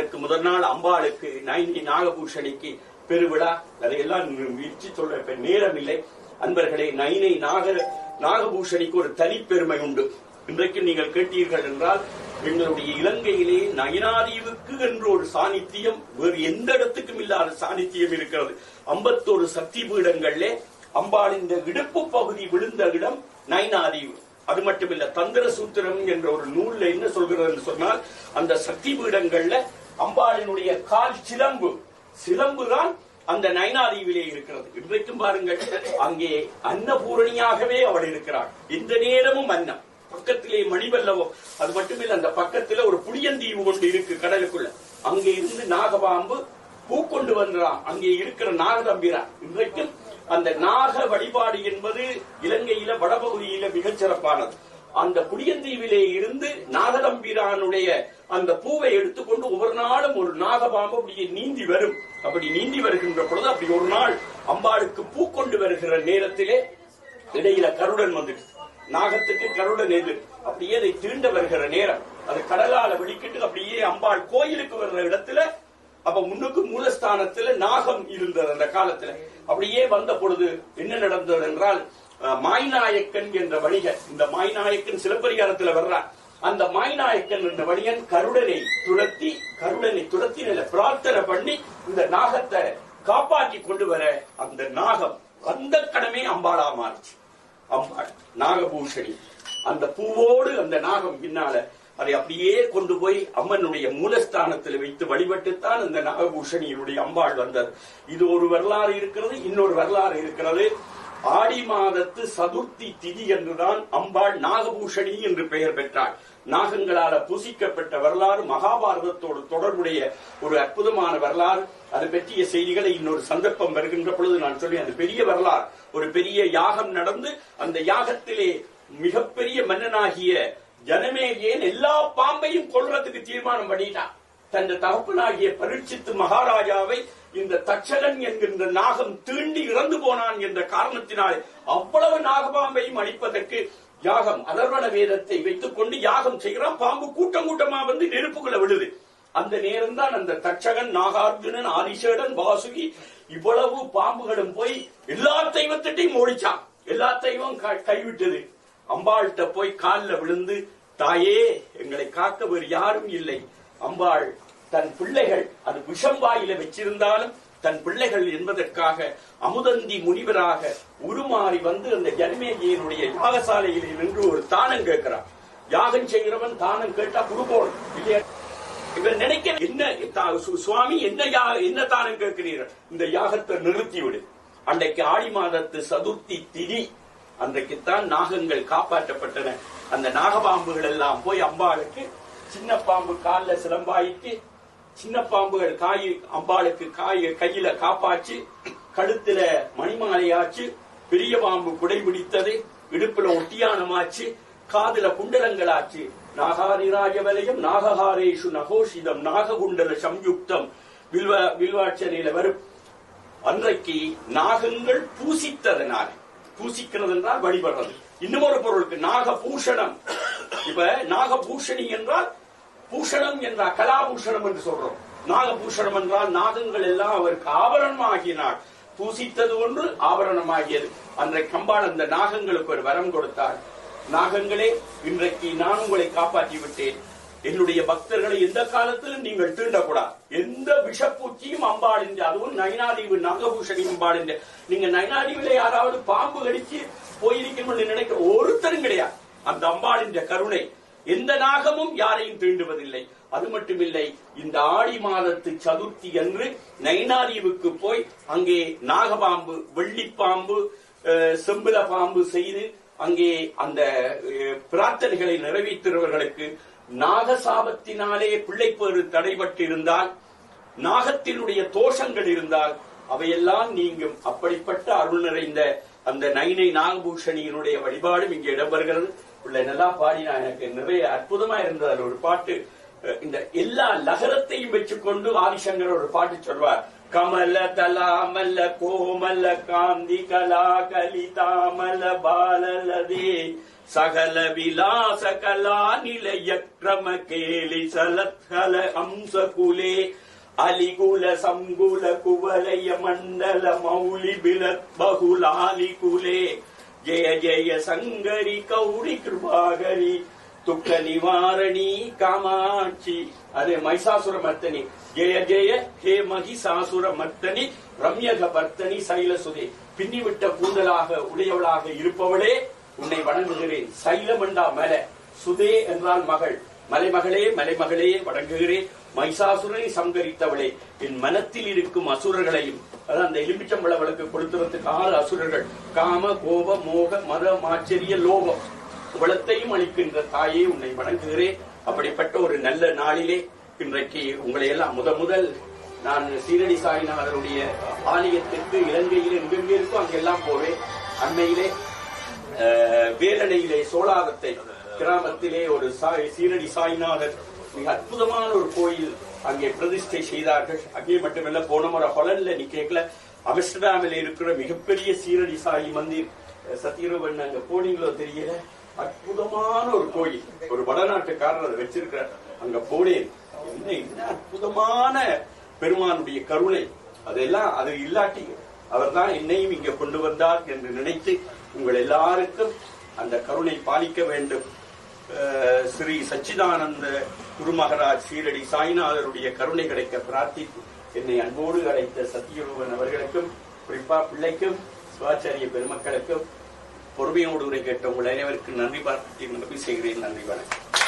அதற்கு முதல் நாள் அம்பாளுக்கு நைனி நாகபூஷணிக்கு பெருவிழா. அதையெல்லாம் விரிச்சு சொல்ற இப்ப நேரம் இல்லை அன்பர்களே நைனை நாக நாகபூஷணிக்கு ஒரு தனிப்பெருமை உண்டு. இன்றைக்கு நீங்கள் கேட்டீர்கள் என்றால் எங்களுடைய இலங்கையிலே நயனாதீவுக்கு என்று ஒரு சாநித்தியம் வேறு எந்த இடத்துக்கும் இல்லாத சாநித்தியம் இருக்கிறது. ஐம்பத்தோரு சக்தி பீடங்கள்ல அம்பாளின் இந்த இடுப்பு பகுதி விழுந்த இடம் நயனாதீவு. அது மட்டுமில்ல தந்திர சூத்திரம் என்ற ஒரு நூல்ல என்ன சொல்கிறது சொன்னால் அந்த சக்தி பீடங்கள்ல அம்பாளினுடைய கால் சிலம்பு. சிலம்பு தான் அந்த நயனாதீவிலே இருக்கிறது. இன்றைக்கும் பாருங்கள் அங்கே அன்னபூரணியாகவே அவள் இருக்கிறாள். இந்த நேரமும் அன்னம். பக்கத்திலே மணிவல்லவம். அது மட்டுமில்ல அந்த பக்கத்துல ஒரு புளியந்தீவு ஒன்று இருக்கு கடலுக்குள்ள. அங்கே இருந்து நாகபாம்பு பூ கொண்டு வந்துறான் அங்கே இருக்கிற நாகதம்பிரான். இன்றைக்கும் அந்த நாக வழிபாடு என்பது இலங்கையில வடபகுதியில மிகச் சிறப்பானது. அந்த புளியந்தீவிலே இருந்து நாகதம்பிரானுடைய அந்த பூவை எடுத்துக்கொண்டு ஒவ்வொரு நாளும் ஒரு நாகபாம்பு அப்படியே நீந்தி வரும். அப்படி நீந்தி வருகின்ற பொழுது அப்படி ஒரு நாள் அம்பாளுக்கு பூ கொண்டு வருகிற நேரத்திலே இடையில கருடன் வந்துட்டு நாகத்துக்கு கருடன் எது அப்படியே அதை தீண்ட வருகிற நேரம். அது கடலால வெடிக்கிட்டு அப்படியே அம்பாள் கோயிலுக்கு வர்ற இடத்துல அப்ப முன்னுக்கு மூலஸ்தானத்துல நாகம் இருந்தது அந்த காலத்துல. அப்படியே வந்த பொழுது என்ன நடந்தது என்றால் அஹ், மாய்நாயக்கன் என்ற வணிகன் இந்த மாய்நாயக்கன் சிலப்பதிகாரத்துல வர்றான். அந்த மாய்நாயக்கன் என்ற வணிகன் கருடனை துரத்தி கருடனை துரத்தி நல்ல பிரார்த்தனை பண்ணி இந்த நாகத்தை காப்பாற்றி கொண்டு வர அந்த நாகம் அந்த கடமே அம்பாளா மாறுச்சு. அம்பாள் நாகபூஷணி. அந்த பூவோடு அந்த நாகம் பின்னால அதை அப்படியே கொண்டு போய் அம்மனுடைய மூலஸ்தானத்தில் வைத்து வழிபட்டுத்தான் அந்த நாகபூஷணியினுடைய அம்பாள் வந்தது இது ஒரு வரலாறு இருக்கிறது இன்னொரு வரலாறு இருக்கிறது. ஆடி மாதத்து சதுர்த்தி திதி என்றுதான் அம்பாள் நாகபூஷணி என்று பெயர் பெற்றாள். நாகங்களால பூசிக்கப்பட்ட வரலாறு மகாபாரதத்தோடு தொடர்புடைய ஒரு அற்புதமான வரலாறு. அது பற்றிய செய்திகளை இன்னொரு சந்தர்ப்பம் வருகின்ற பொழுது நான் சொல்லி அது பெரிய வரலாறு. ஒரு பெரிய யாகம் நடந்து அந்த யாகத்திலே மிகப்பெரிய மன்னனாகிய ஜனமேஜயன் எல்லா பாம்பையும் கொள்றதுக்கு தீர்மானம் பண்ணிட்டான் தன் தகப்பனாகிய பரீட்சித்து மகாராஜாவை இந்த தட்சகன் என்கின்ற நாகம் தீண்டி இறந்து போனான் என்ற காரணத்தினால் அவ்வளவு நாகபாம்பையும் அழிப்பதற்கு யாகம் அதர்வன வேதத்தை வைத்துக் கொண்டு யாகம் செய்கிறான். பாம்பு கூட்டம் கூட்டமா வந்து நெருப்புக்குள்ள விழுது. அந்த நேரம் தான் அந்த தட்சகன் நாகார்ஜுனன் ஆதிசேடன் வாசுகி இவ்வளவு பாம்புகளும் போய் எல்லா தெய்வத்திட்டையும் ஓடிச்சான் எல்லா தெய்வம் க- கைவிட்டது. அம்பாள்கிட்ட போய் காலில் விழுந்து தாயே எங்களை காக்க வேறு யாரும் இல்லை. அம்பாள் தன் பிள்ளைகள் அது விஷம் வாயில வச்சிருந்தாலும் தன் பிள்ளைகள் என்பதற்காக அமுதந்தி முனிவராக உருமாறி வந்து அந்த ஜன்மேஜியனுடைய யாகசாலையில் நின்று ஒரு தானம் கேட்கிறான். யாகம் செய்கிறவன் தானம் கேட்டா குடுப்போம் இல்லையா? இவர் நினைக்க என்ன தா- சு- சுவாமி என்ன யாக என்ன தானம் கேட்கிறீர்கள்? இந்த யாகத்தை நிறுத்திவிடு. அன்றைக்கு ஆடி மாதத்து சதுர்த்தி திதி அன்றைக்குத்தான் நாகங்கள் காப்பாற்றப்பட்டன. அந்த நாகபாம்புகள் எல்லாம் போய் அம்பாளுக்கு சின்ன பாம்பு கால்ல சிலம்பாயிட்டு சின்ன பாம்புகள் காய் அம்பாளுக்கு காய் கையில காப்பாச்சு கழுத்துல மணிமாலையாச்சு பெரிய பாம்பு குடை பிடித்தது இடுப்புல ஒட்டியானமாச்சு காதுல குண்டலங்களாச்சு நாகாரிராஜ வலயம் நாகஹாரேஷு நகோஷிதம் நாககுண்டல சம்யுக்தம் வில்வ வில்வாட்சனையில வரும். அன்றைக்கு நாகங்கள் பூசித்ததனால பூசிக்கிறது என்றால் வழிபடுறது. இன்னும் பொருளுக்கு நாக பூஷணம் இப்ப நாகபூஷணி என்றால் பூஷணம் என்றால் கலாபூஷணம் என்று சொல்றோம். நாகபூஷணம் என்றால் நாகங்கள் எல்லாம் அவருக்கு ஆபரணமாகினாள். பூசித்தது ஒன்று ஆபரணமாகியது. அன்றைக்கு கம்பாள் அந்த நாகங்களுக்கு ஒரு வரம் கொடுத்தாள். நாகங்களே இன்றைக்கு நான் உங்களை காப்பாற்றி விட்டேன் என்னுடைய பக்தர்களை எந்த காலத்திலும் நீங்கள் தீண்டக்கூடாது. எந்த விஷப்பூச்சியும் அம்பாளின் அதுவும் நயனாதீவு நாகபூஷணி அம்பாளின் நீங்க நயனாதீவில யாராவது பாம்பு கடிச்சு போயிருக்கணும்னு நினைக்கிற ஒருத்தரும் கிடையாது. அந்த அம்பாளின் கருணை எந்த நாகமும் யாரையும் தீண்டுவதில்லை. அது மட்டுமில்லை இந்த ஆடி மாதத்து சதுர்த்தி அன்று நைனாதீவுக்கு போய் அங்கே நாகபாம்பு வெள்ளிப்பாம்பு அஹ், செம்பில பாம்பு செய்து அங்கே அந்த பிரார்த்தனைகளை நிறைவேற்றுறவர்களுக்கு நாகசாபத்தினாலே பிள்ளைப்பேறு தடைபட்டிருந்தால் நாகத்தினுடைய தோஷங்கள் இருந்தால் அவையெல்லாம் நீங்கும். அப்படிப்பட்ட அருள் நிறைந்த அந்த நைனை நாகபூஷணியினுடைய வழிபாடும் இங்கே இடம்பெறுகிறது உள்ள நல்லா பாடினா எனக்கு நிறைய அற்புதமா இருந்தது. அதில் ஒரு பாட்டு இந்த எல்லா லகரத்தையும் வச்சுக்கொண்டு ஆதிசங்கர் ஒரு பாட்டு சொல்வார். கமல தலாமல்ல கோமல காந்தி கலா கலிதாமல பாலலதே சகல விலாச கலா நிலைய கிரம கேலி சலத்கல அம்ச குலே அலிகுல சங்குல குவலைய மண்டல மௌலி பிலத் பகுலாலி குலே. ஜெய ஜெய சங்கரி கௌரி கிருபாகரி துக்க நிவாரணி காமாட்சி. அதே மகிஷாசுர மர்த்தனி. ஜெய ஜெய ஹே மகிஷாசுர மர்த்தனி ரம்யக பர்த்தனி சைலசுதே. பின்னிவிட்ட கூந்தலாக உடையவளாக இருப்பவளே உன்னை வணங்குகிறேன். சைலமண்டா மல. சுதே என்றால் மகள். மலைமகளே மலைமகளே வணங்குகிறேன் மைசாசுரனை சங்கரித்தவளே. என் மனத்தில் இருக்கும் அசுரர்களையும் அதான் அந்த எலுமிச்சம்பழவளுக்கு கொடுத்துறதுக்கு ஆறு அசுரர்கள் காம கோப மோக மத ஆச்சரிய லோகம் குளத்தையும் அளிக்கின்ற தாயே உன்னை வணங்குகிறேன் அப்படிப்பட்ட ஒரு நல்ல நாளிலே இன்றைக்கு உங்களை எல்லாம் முத முதல் நான் சீரடி சாய்நாதருடைய ஆலயத்திற்கு இலங்கையில் எங்கெங்கே இருக்கோ அங்கெல்லாம் போவேன். அண்மையிலே வேலனையிலே வேலணையிலே சோழாரத்தை கிராமத்திலே ஒரு சாய் சீரடி சாய்நாதர். மிக அற்புதமான ஒரு கோயில் அங்கே பிரதிஷ்டை செய்தார்கள். அங்கே மட்டுமல்ல போன முறை ஹொலன்ல நீ கேட்கல அம்ஸ்டர்டாமில் இருக்கிற மிகப்பெரிய சீரடி சாய் மந்திர் சத்தியரூபன் அங்க போனீங்களோ தெரியல. அற்புதமான ஒரு கோயில். ஒரு வடநாட்டுக்காரர் அதை வச்சிருக்கிறார். அங்க போனேன். என்ன என்ன அற்புதமான பெருமானுடைய கருணை. அதெல்லாம் அது இல்லாட்டி அவர்தான் என்னையும் இங்க கொண்டு வந்தார் என்று நினைத்து உங்கள் எல்லாருக்கும் அந்த கருணை பாலிக்க வேண்டும். ஸ்ரீ சச்சிதானந்த குருமகராஜ் சீரடி சாய்நாதருடைய கருணை கிடைக்க பிரார்த்தித்து என்னை அன்போடு அழைத்த சத்தியரூபன் அவர்களுக்கும் குறிப்பா பிள்ளைக்கும் சிவாச்சாரிய பெருமக்களுக்கும் பொறுமையோடு உரை கேட்ட உங்கள் அனைவருக்கும் நன்றி பார்த்து நன்றி செய்கிறேன். நன்றி வணக்கம்.